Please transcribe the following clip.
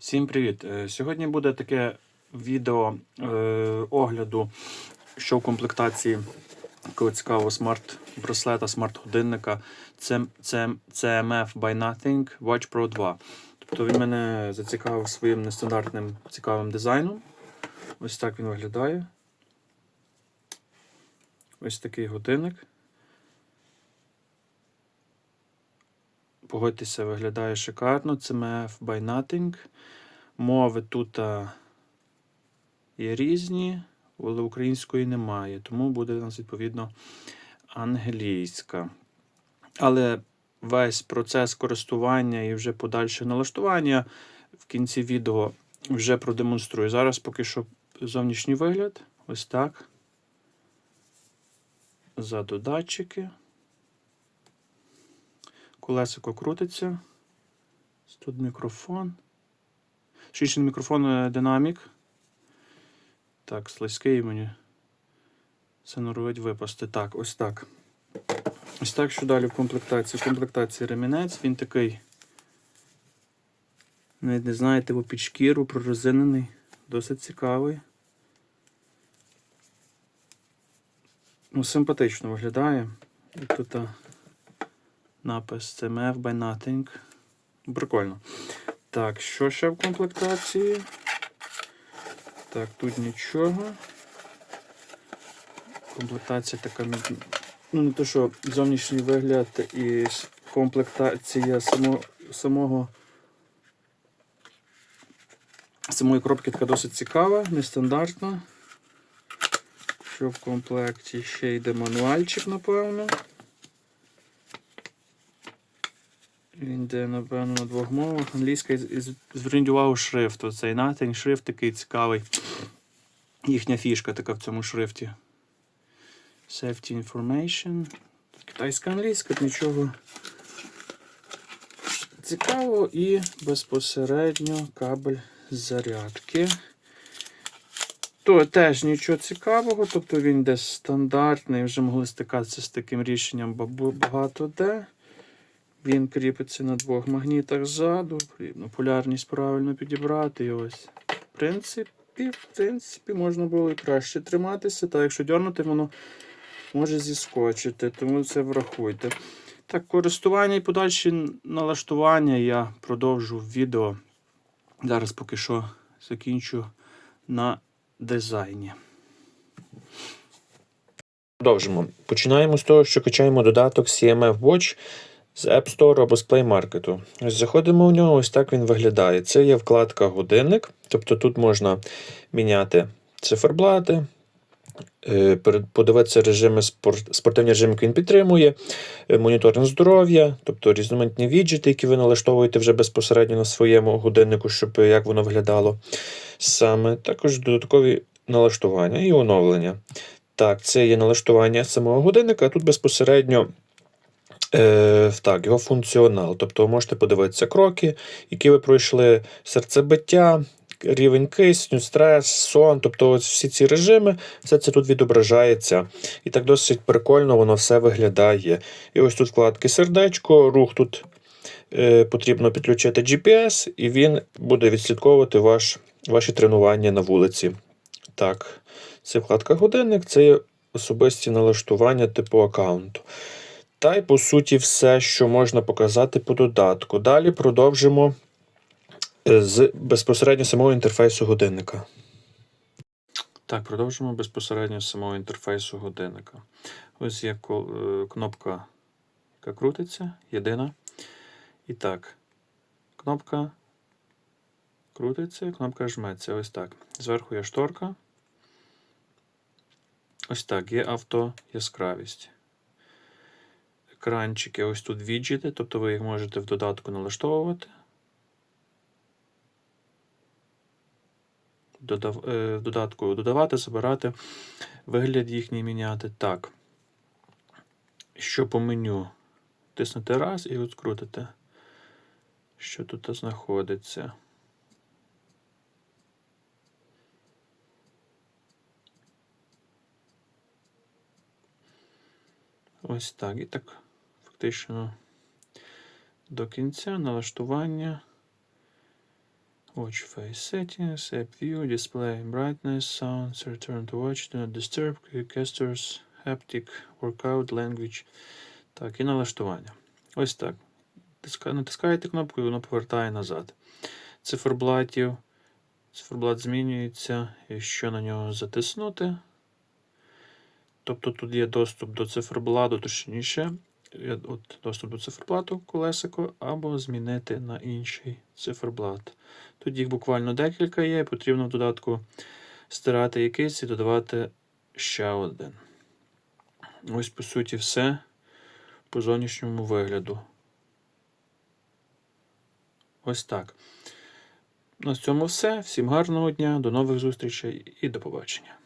Всім привіт! Е, Сьогодні буде таке відео е, огляду, що в комплектації такого цікавого смарт-браслета, смарт-годинника CMF by Nothing Watch Pro 2. Тобто він мене зацікавив своїм нестандартним цікавим дизайном. Ось так він виглядає. Ось такий годинник. Погодьтеся, виглядає шикарно. Це CMF by Nothing. Мови тут є різні, але української немає, тому буде у нас відповідно англійська. Але весь процес користування і вже подальше налаштування в кінці відео вже продемонструю. Зараз поки що зовнішній вигляд. Ось так. Ззаду датчики. Колесико крутиться. Тут мікрофон. Шишний мікрофон е, динамік. Так, слизький мені. Це норовить випасти. Так, ось так. Ось так, що далі в комплектації. В комплектації ремінець, він такий. Навіть не знаєте, бо під шкіру прорезинений. Досить цікавий. Ну, симпатично виглядає. І тут а, напис CMF by Nothing. Прикольно. Так, що ще в комплектації? Так, тут нічого. Комплектація така. Ну, не то, що зовнішній вигляд і комплектація само, самого самої коробки така досить цікава, нестандартна. Що в комплекті ще йде мануальчик, напевно. Він йде, напевно, на двох мовах. Англійська зверніть увагу шрифт. Оцей nothing шрифт такий цікавий. Їхня фішка така в цьому шрифті. Safety information. Китайська англійська, нічого цікавого і безпосередньо кабель зарядки. То теж нічого цікавого, тобто він десь стандартний, вже могли стикатися з таким рішенням багато де. Він кріпиться на двох магнітах ззаду. Потрібно полярність правильно підібрати. І ось. В принципі, в принципі, можна було і краще триматися. Та якщо дьорнути, воно може зіскочити, тому це врахуйте. Так, користування і подальші налаштування я продовжу в відео. Зараз поки що закінчу на дизайні. Продовжимо. Починаємо з того, що качаємо додаток CMF Watch з App Store або з Play Market. Ось Заходимо в нього, ось так він виглядає. Це є вкладка годинник, тобто тут можна міняти циферблати, е, подивитися режими спортивні режими, які він підтримує, е, моніторинг здоров'я, тобто різноманітні віджити, які ви налаштовуєте вже безпосередньо на своєму годиннику, щоб е, як воно виглядало. Саме також додаткові налаштування і оновлення. Так, це є налаштування самого годинника, а тут безпосередньо Е, Так, його функціонал. Тобто ви можете подивитися кроки, які ви пройшли серцебиття, рівень кисню, стрес, сон. Тобто всі ці режими, все це тут відображається. І так досить прикольно воно все виглядає. І ось тут вкладки сердечко, рух тут е, потрібно підключити GPS, і він буде відслідковувати ваш, ваші тренування на вулиці. Так, це вкладка годинник, це особисті налаштування типу аккаунту. Та й, по суті, все, що можна показати по додатку. Далі продовжимо е, з безпосередньо самого інтерфейсу годинника. Так, продовжимо безпосередньо з самого інтерфейсу годинника. Ось є е, кнопка, яка крутиться, єдина. І так, кнопка крутиться, кнопка жметься. Ось так. Зверху є шторка. Ось так, є автояскравість екранчики, ось тут віджити, тобто ви їх можете в додатку налаштовувати. Додав, е, в додатку додавати, забирати, вигляд їхній міняти. Так. Що по меню? Тиснути раз і от. Що тут знаходиться? Ось так. І так фактично до кінця налаштування. Watch face settings, app view, display brightness, sounds, return to watch, do not disturb, gestures, haptic, workout, language. Так, і налаштування. Ось так. Натискаєте кнопку і воно повертає назад. Циферблатів. Циферблат змінюється, якщо на нього затиснути. Тобто тут є доступ до циферблату, точніше, от доступ до циферблату колесико, або змінити на інший циферблат. Тут їх буквально декілька є, і потрібно в додатку стирати якийсь і додавати ще один. Ось, по суті, все по зовнішньому вигляду. Ось так. На цьому все. Всім гарного дня, до нових зустрічей і до побачення.